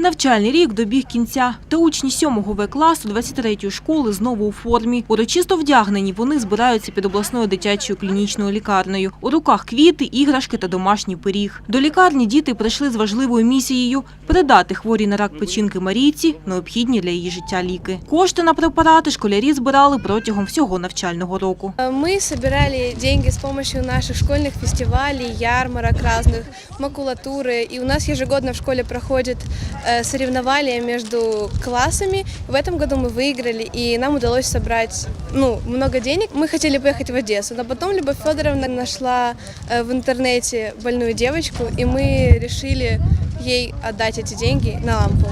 Навчальний рік добіг кінця, та учні 7-го В класу 23-ї школи знову у формі. Урочисто вдягнені вони збираються під обласною дитячою клінічною лікарнею. У руках квіти, іграшки та домашній пиріг. До лікарні діти прийшли з важливою місією – передати хворій на рак печінки Марійці необхідні для її життя ліки. Кошти на препарати школярі збирали протягом всього навчального року. Мы собирали деньги с помощью наших школьных фестивалей, ярмарок разных, макулатуры. И у нас ежегодно в школе проходит э, соревнования между классами. В этом году мы выиграли, и нам удалось собрать ну, много денег. Мы хотели поехать в Одессу, но потом Любовь Федоровна нашла э, в интернете больную девочку, и мы решили ей отдать эти деньги на лампу.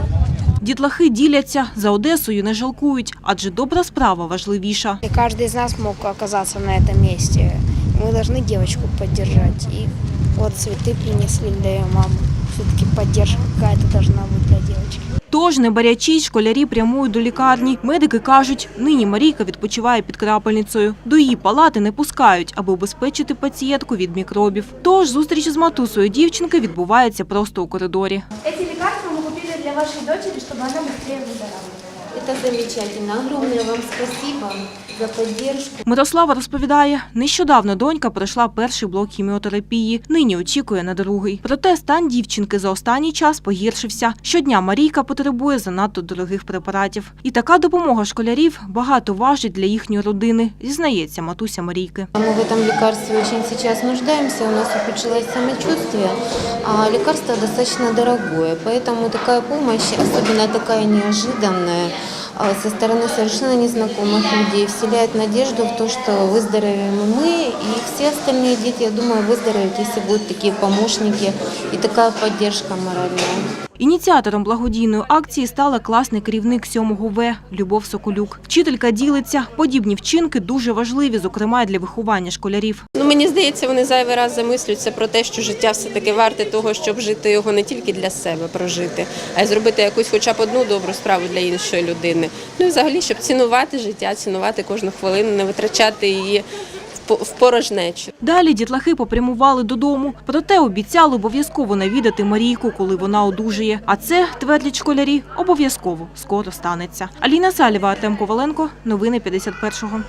Дітлахи діляться, за Одесою не жалкують, адже добра справа важливіша. И каждый из нас мог оказаться на этом месте. Мы должны девочку поддержать. И вот цветы принесли для ее мамы. Все-таки поддержка какая-то должна быть для девочки. Тож, не барячись, школярі прямують до лікарні. Медики кажуть, нині Марійка відпочиває під крапельницею. До її палати не пускають, аби убезпечити пацієнтку від мікробів. Тож зустріч з матусою дівчинки відбувається просто у коридорі. Эти лекарства мы купили для вашей дочери, чтобы она быстрее выздоравливала. Это замечательно. Огромное вам спасибо за поддержку. Мирослава розповідає, нещодавно донька пройшла перший блок хіміотерапії, нині очікує на другий. Проте стан дівчинки за останній час погіршився. Щодня Марійка потребує занадто дорогих препаратів. І така допомога школярів багато важить для їхньої родини, зізнається матуся Марійки. Мы в этом лекарстве очень сейчас нуждаемся. У нас ухудшилось самочувствие, а лекарство достаточно дорогое. Поэтому такая помощь, особенно такая неожиданная, а, со стороны совершенно незнакомых людей, вселяет надежду в то, что выздоровеем и мы, и все остальные дети, я думаю, выздоровеют, если будут такие помощники и такая поддержка моральная. Ініціатором благодійної акції стала класний керівник 7-го В Любов Соколюк. Вчителька ділиться, подібні вчинки дуже важливі, зокрема й для виховання школярів. Ну, мені здається, вони зайвий раз замислюються про те, що життя все-таки варте того, щоб жити його не тільки для себе прожити, а й зробити якусь хоча б одну добру справу для іншої людини. Ну і взагалі, щоб цінувати життя, цінувати кожну хвилину, не витрачати її в по- в порожнечу. Далі дітлахи попрямували додому, проте обіцяли обов'язково навідати Марійку, коли вона одужає. А це, твердять школярі, обов'язково скоро станеться. Аліна Салєва, Артем Коваленко. Новини 51-го.